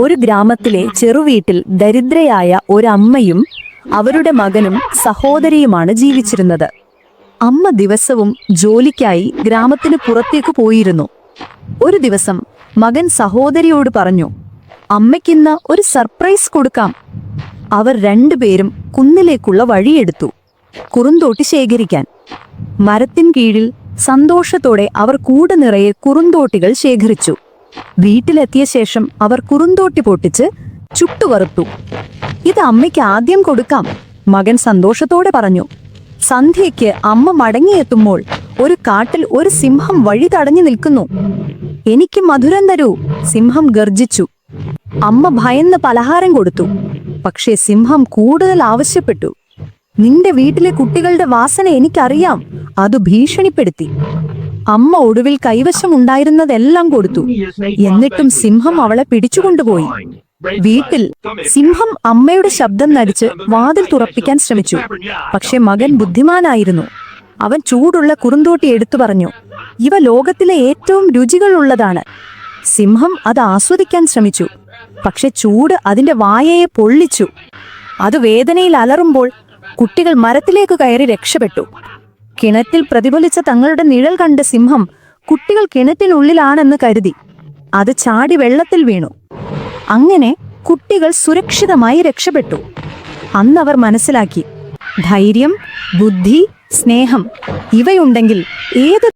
ഒരു ഗ്രാമത്തിലെ ചെറുവീട്ടിൽ ദരിദ്രയായ ഒരമ്മയും അവരുടെ മകനും സഹോദരിയുമാണ് ജീവിച്ചിരുന്നത്. അമ്മ ദിവസവും ജോലിക്കായി ഗ്രാമത്തിന് പുറത്തേക്ക് പോയിരുന്നു. ഒരു ദിവസം മകൻ സഹോദരിയോട് പറഞ്ഞു അമ്മയ്ക്കിന്ന് ഒരു സർപ്രൈസ് കൊടുക്കാം. അവർ രണ്ടുപേരും കുന്നിലേക്കുള്ള വഴിയെടുത്തു കുറുന്തോട്ടി ശേഖരിക്കാൻ. മരത്തിൻ കീഴിൽ സന്തോഷത്തോടെ അവർ കൂട് നിറയെ കുറുന്തോട്ടികൾ ശേഖരിച്ചു. വീട്ടിലെത്തിയ ശേഷം അവർ കുറുന്തോട്ടി പൊട്ടിച്ച് ചുട്ടുവറുത്തു. ഇത് അമ്മയ്ക്ക് ആദ്യം കൊടുക്കാം മകൻ സന്തോഷത്തോടെ പറഞ്ഞു. സന്ധ്യയ്ക്ക് അമ്മ മടങ്ങിയെത്തുമ്പോൾ ഒരു കാട്ടിൽ ഒരു സിംഹം വഴി തടഞ്ഞു നിൽക്കുന്നു. എനിക്ക് മധുരം തരൂ സിംഹം ഗർജിച്ചു അമ്മ ഭയന്ന് പലഹാരം കൊടുത്തു. പക്ഷേ സിംഹം കൂടുതൽ ആവശ്യപ്പെട്ടു. നിന്റെ വീട്ടിലെ കുട്ടികളുടെ വാസന എനിക്കറിയാം അത് ഭീഷണിപ്പെടുത്തി. അമ്മ ഒടുവിൽ കൈവശമുണ്ടായിരുന്നതെല്ലാം കൊടുത്തു. എന്നിട്ടും സിംഹം അവളെ പിടിച്ചുകൊണ്ടുപോയി. വീട്ടിൽ സിംഹം അമ്മയുടെ ശബ്ദം നടിച്ച് വാതിൽ തുറപ്പിക്കാൻ ശ്രമിച്ചു. പക്ഷെ മകൻ ബുദ്ധിമാനായിരുന്നു. അവൻ ചൂടുള്ള കുറുന്തോട്ടി എടുത്തു പറഞ്ഞു ഇവ ലോകത്തിലെ ഏറ്റവും രുചികളുള്ളതാണ്. സിംഹം അത് ആസ്വദിക്കാൻ ശ്രമിച്ചു. പക്ഷെ ചൂട് അതിന്റെ വായയെ പൊള്ളിച്ചു. അത് വേദനയിൽ അലറുമ്പോൾ കുട്ടികൾ മരത്തിലേക്ക് കയറി രക്ഷപ്പെട്ടു. കിണറ്റിൽ പ്രതിഫലിച്ച തങ്ങളുടെ നിഴൽ കണ്ട സിംഹം കുട്ടികൾ കിണറ്റിനുള്ളിലാണെന്ന് കരുതി. അത് ചാടി വെള്ളത്തിൽ വീണു. അങ്ങനെ കുട്ടികൾ സുരക്ഷിതമായി രക്ഷപ്പെട്ടു. അന്നവർ മനസ്സിലാക്കി. ധൈര്യം ബുദ്ധി സ്നേഹം ഇവയുണ്ടെങ്കിൽ ഏത്